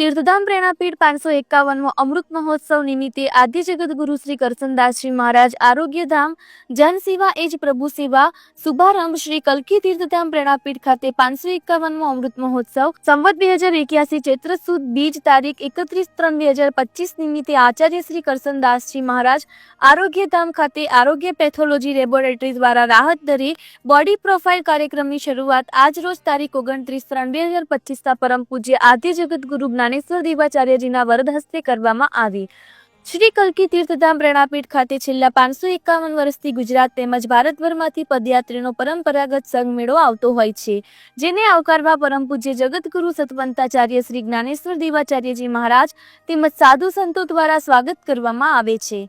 તીર્થધામ પ્રેરણાપીઠ પાંચસો એકાવનમો અમૃત મહોત્સવ નિમિત્તે આદ્ય જગતગુરુ શ્રી કરસનદાસજી મહારાજ આરોગ્યધામ જનસેવા એ જ પ્રભુ સેવા, શુભારંભ શ્રી કલકી તીર્થધામ પ્રેરણાપીઠ ખાતે પાંચસો એકાવનમો અમૃત મહોત્સવ, સંવત બે હજાર એક્યાસી ચૈત્ર સુદ બીજ તારીખ એકત્રીસ ત્રણ બે હજાર પચીસ નિમિત્તે આચાર્ય શ્રી કરસનદાસજી મહારાજ આરોગ્યધામ ખાતે આરોગ્ય પેથોલોજી લેબોરેટરી દ્વારા રાહત દરે બોડી પ્રોફાઇલ કાર્યક્રમની શરૂઆત આજ રોજ તારીખ ઓગણત્રીસ ત્રણ બે હજાર પચીસના પરમ પૂજ્ય આદ્ય જગતગુરુ જ્ઞાનેશ્વર દેવાચાર્યજીના વરદ હસ્તે કરવામાં આવી. શ્રી કલકી તીર્થધામ પ્રેરણાપીઠ ખાતે છેલ્લા પાંચસો એકાવન વર્ષથી ગુજરાત તેમજ ભારતભરમાંથી પદયાત્રીનો પરંપરાગત સંગમેળો આવતો હોય છે, જેને આવકારવા પરમ પૂજ્ય જગતગુરુ સતવંતાચાર્ય શ્રી જ્ઞાનેશ્વર દેવાચાર્યજી મહારાજ તેમજ સાધુ સંતો દ્વારા સ્વાગત કરવામાં આવે છે.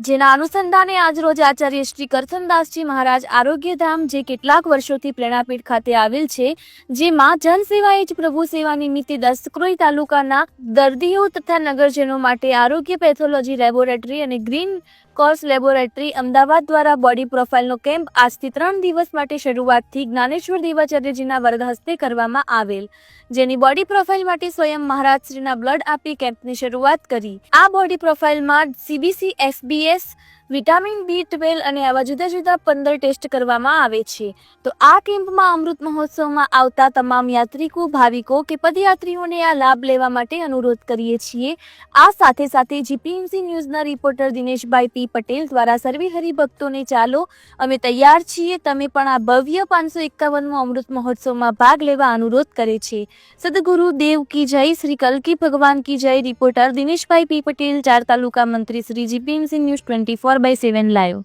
જેના અનુસંધાને આજરોજ આચાર્ય શ્રી કરથનદાસજી મહારાજ આરોગ્યધામ જે કેટલાક વર્ષોથી પ્રેરણાપીઠ ખાતે આવેલ છે, જેમાં જનસેવા એ જ પ્રભુ સેવા નિમિત્તે દસક્રોઈ તાલુકાના દર્દીઓ તથા નગરજનો માટે આરોગ્ય પેથોલોજી લેબોરેટરી અને ગ્રીન કોર્સ લેબોરેટરી અમદાવાદ દ્વારા બોડી પ્રોફાઇલનો કેમ્પ આજથી ત્રણ દિવસ માટે શરૂઆતથી જ્ઞાનેશ્વર દેવાચાર્યજીના વર્ગ હસ્તે કરવામાં આવેલ, જેની બોડી પ્રોફાઇલ માટે સ્વયં મહારાજશ્રીના બ્લડ આપી કેમ્પની શરૂઆત કરી. આ body પ્રોફાઇલમાં CBC SBS vitamin B twelve અને આવા જુદા જુદા પંદર ટેસ્ટ કરવામાં આવે છે. તો આ કેમ્પમાં અમૃત મહોત્સવમાં આવતા તમામ યાત્રિકો, ભાવિકો કે પદયાત્રીઓને આ લાભ લેવા માટે અનુરોધ કરીએ છીએ. આ સાથે સાથે જીપીએમસી ન્યૂઝના રિપોર્ટર દિનેશભાઈ પી પટેલ દ્વારા સર્વે હરિભક્તોને ચાલો, અમે તૈયાર છીએ. તમે પણ આ ભવ્ય પાંચસો એકાવનમો અમૃત મહોત્સવમાં ભાગ લેવા અનુરોધ કરે છે. સદગુરુ દેવ કી જય, શ્રી કલકી ભગવાન કી જય, રિપોર્ટર દિનેશભાઈ પી પટેલ, ચાર તાલુકા મંત્રી Shri GPMC news twenty four by seven live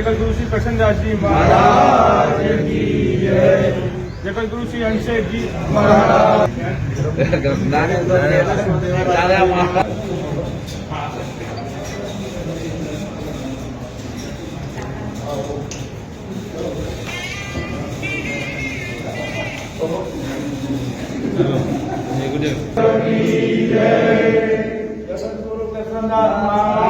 બોલો સદગુરુ આજે જગતગુરુ શ્રી પ્રસન્નદાસજી મહારાજ જગતગુરુ શ્રી અંશેજી મહારાજ જગતગુરુ પ્રસન્નદાસ મહારાજ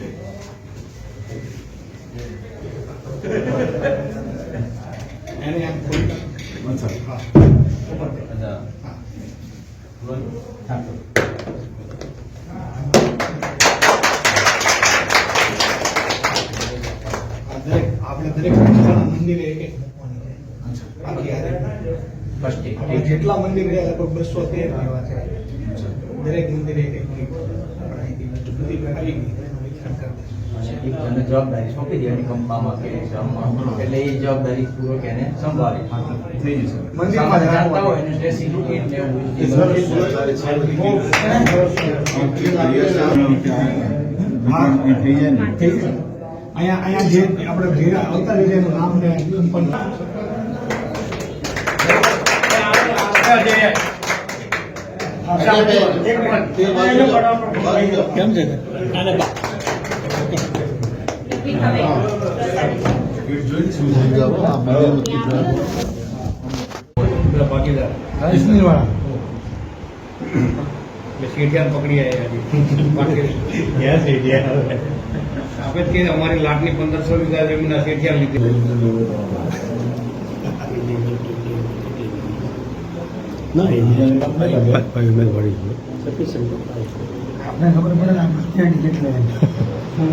આપણે દરેક મંદિરે એક એક મૂકવાની જેટલા મંદિર રહ્યા લગભગ બસો તેર જેવા છે. દરેક મંદિરે એક એક મૂકી. આવી જવાબદારી સોંપી દેવાની કંપનીમાં કે એટલે એ જવાબદારી પૂર્વક એને સંભાળી. મંદિરમાં અહીંયા અહીંયા જે આપણે જે આવતા રહીએ એનું નામ ને પણ કેમ છે? શેઠિયાર પકડી આવ્યા આપણે કે અમારી લાખની પંદરસો વીઘા જમીન શેઠિયાર લીધી ના આપણે ખબર પડે ને આપણે સ્ટેન્ડ કેટલે શું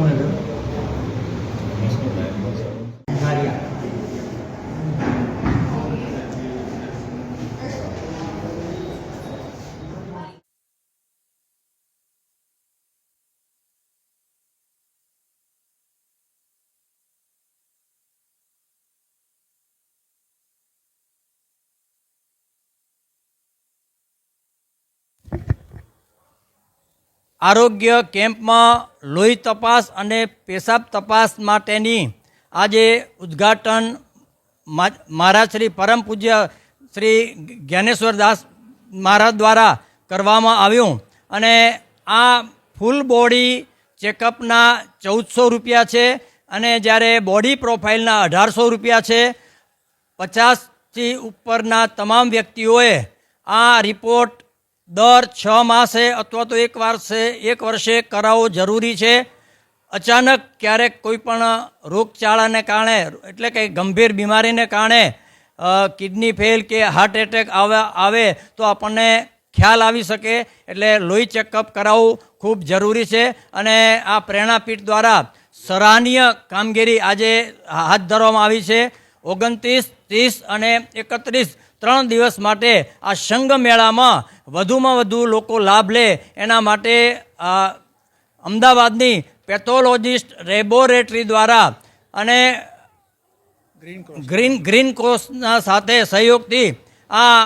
આરોગ્ય કેમ્પમાં લોહી તપાસ અને પેશાબ તપાસ માટેની આજે ઉદ્ઘાટન મારા શ્રી પરમ પૂજ્ય શ્રી જ્ઞાનેશ્વર દાસ મહારાજ દ્વારા કરવામાં આવ્યું અને આ ફૂલ બોડી ચેકઅપના ચૌદસો રૂપિયા છે અને જ્યારે બોડી પ્રોફાઇલના અઢારસો રૂપિયા છે. પચાસથી ઉપરના તમામ વ્યક્તિઓએ આ રિપોર્ટ દર છ માસે અથવા તો એક વર્ષે એક વર્ષે કરાવવો જરૂરી છે. અચાનક ક્યારેક કોઈ પણ રોગચાળાને કારણે, એટલે કે ગંભીર બીમારીને કારણે કિડની ફેલ કે હાર્ટ એટેક આવે આવે તો આપણને ખ્યાલ આવી શકે. એટલે લોહી ચેકઅપ કરાવવું ખૂબ જરૂરી છે અને આ પ્રેરણાપીઠ દ્વારા સરાહનીય કામગીરી આજે હાથ ધરવામાં આવી છે. ઓગણત્રીસ, ત્રીસ અને એકત્રીસ ત્રણ દિવસ માટે આ સંઘ મેળામાં વધુમાં વધુ લોકો લાભ લે. એના માટે અમદાવાદની પેથોલોજીસ્ટ લેબોરેટરી દ્વારા અને ગ્રીન ગ્રીન કોર્સના સાથે સહયોગથી આ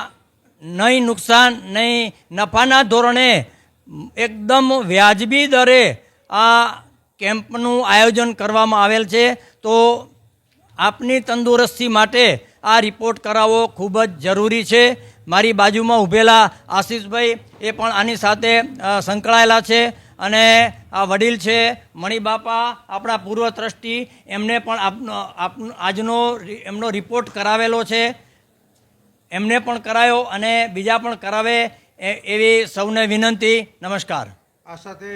નહીં નુકસાન નહીં નફાના ધોરણે એકદમ વ્યાજબી દરે આ કેમ્પનું આયોજન કરવામાં આવેલ છે. તો આપની તંદુરસ્તી માટે આ રિપોર્ટ કરાવવો ખૂબ જ જરૂરી છે. મારી બાજુમાં ઊભેલા આશીષભાઈ એ પણ આની સાથે સંકળાયેલા છે અને આ વડીલ છે મણિબાપા આપણા પૂર્વ ટ્રસ્ટી એમને પણ આપનો આપનો આજનો એમનો રિપોર્ટ કરાવેલો છે. એમને પણ કરાયો અને બીજા પણ કરાવે એવી સૌને વિનંતી. નમસ્કાર. આ સાથે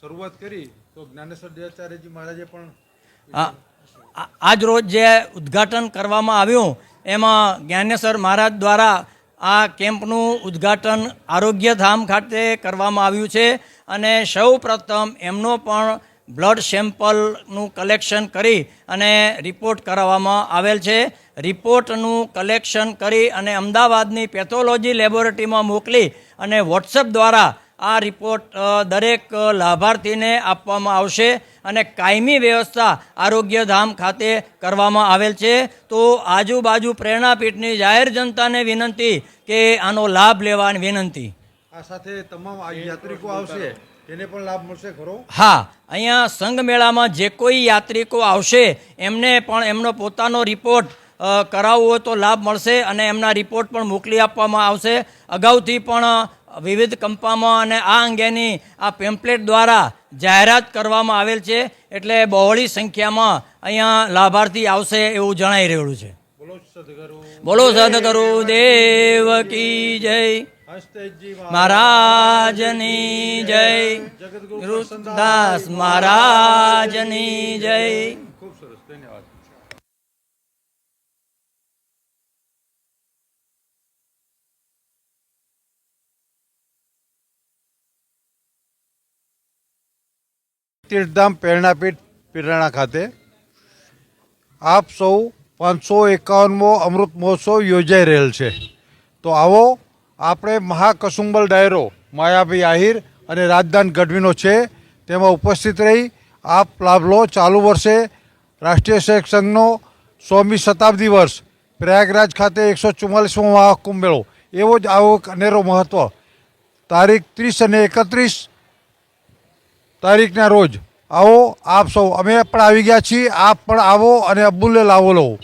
શરૂઆત કરી તો જ્ઞાનેશ્વર દેવાચાર્યજી મહારાજે પણ આજ રોજ જે ઉદ્ઘાટન કરવામાં આવ્યું, એમાં જ્ઞાનેશ્વર મહારાજ દ્વારા આ કેમ્પનું ઉદ્ઘાટન આરોગ્યધામ ખાતે કરવામાં આવ્યું છે અને સૌ પ્રથમ એમનો પણ બ્લડ સેમ્પલનું કલેક્શન કરી અને રિપોર્ટ કરાવવામાં આવેલ છે. રિપોર્ટનું કલેક્શન કરી અને અમદાવાદની પેથોલોજી લેબોરેટરીમાં મોકલી અને વોટ્સઅપ દ્વારા આ રિપોર્ટ દરેક લાભાર્થીને આપવામાં આવશે અને કાયમી વ્યવસ્થા આરોગ્યધામ ખાતે કરવામાં આવેલ છે. તો આજુબાજુ પ્રેરણાપીઠની જાહેર જનતાને વિનંતી કે આનો લાભ લેવાની વિનંતી. આ સાથે તમામ યાત્રિકો આવશે એને પણ લાભ મળશે ખરો હા અહીંયા સંઘ મેળામાં જે કોઈ યાત્રિકો આવશે એમને પણ એમનો પોતાનો રિપોર્ટ કરાવવો હોય તો લાભ મળશે અને એમના રિપોર્ટ પણ મોકલી આપવામાં આવશે. અગાઉથી પણ વિવિધ કંપામાં અને આ અંગેની આ પેમ્પલેટ દ્વારા જાહેરાત કરવામાં આવેલ છે. એટલે બહોળી સંખ્યામાં અહીંયા લાભાર્થી આવશે એવું જણાઈ રહ્યું છે. બોલો સદગુરુ દેવ કી જય. મહારાજની જય. ગુરુદાસ મહારાજની જય. તીર્થધામ પ્રેરણાપીઠ પીરાણા ખાતે. આપ સૌ પાંચસો એકાવનમો અમૃત મહોત્સવ યોજાઈ રહેલ છે. તો આવો આપણે મહાકસુંબલ ડાયરો માયાભાઈ આહિર અને રાજદાન ગઢવીનો છે, તેમાં ઉપસ્થિત રહી આપ લાભ લો ચાલુ વર્ષે રાષ્ટ્રીય શેખ સંઘનો સોમી શતાબ્દી વર્ષ, પ્રયાગરાજ ખાતે એકસો ચુમ્માલીસમો મહાકુંભ મેળો. એવો જ આવો અનેરો મહત્વ. તારીખ ત્રીસ અને એકત્રીસ તારીખના રોજ. આવો, આપ સૌ, અમે પણ આવી ગયા છીએ, આપ પણ આવો અને અબુલ્ય લાવો લો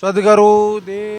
સદગુરુ દેવ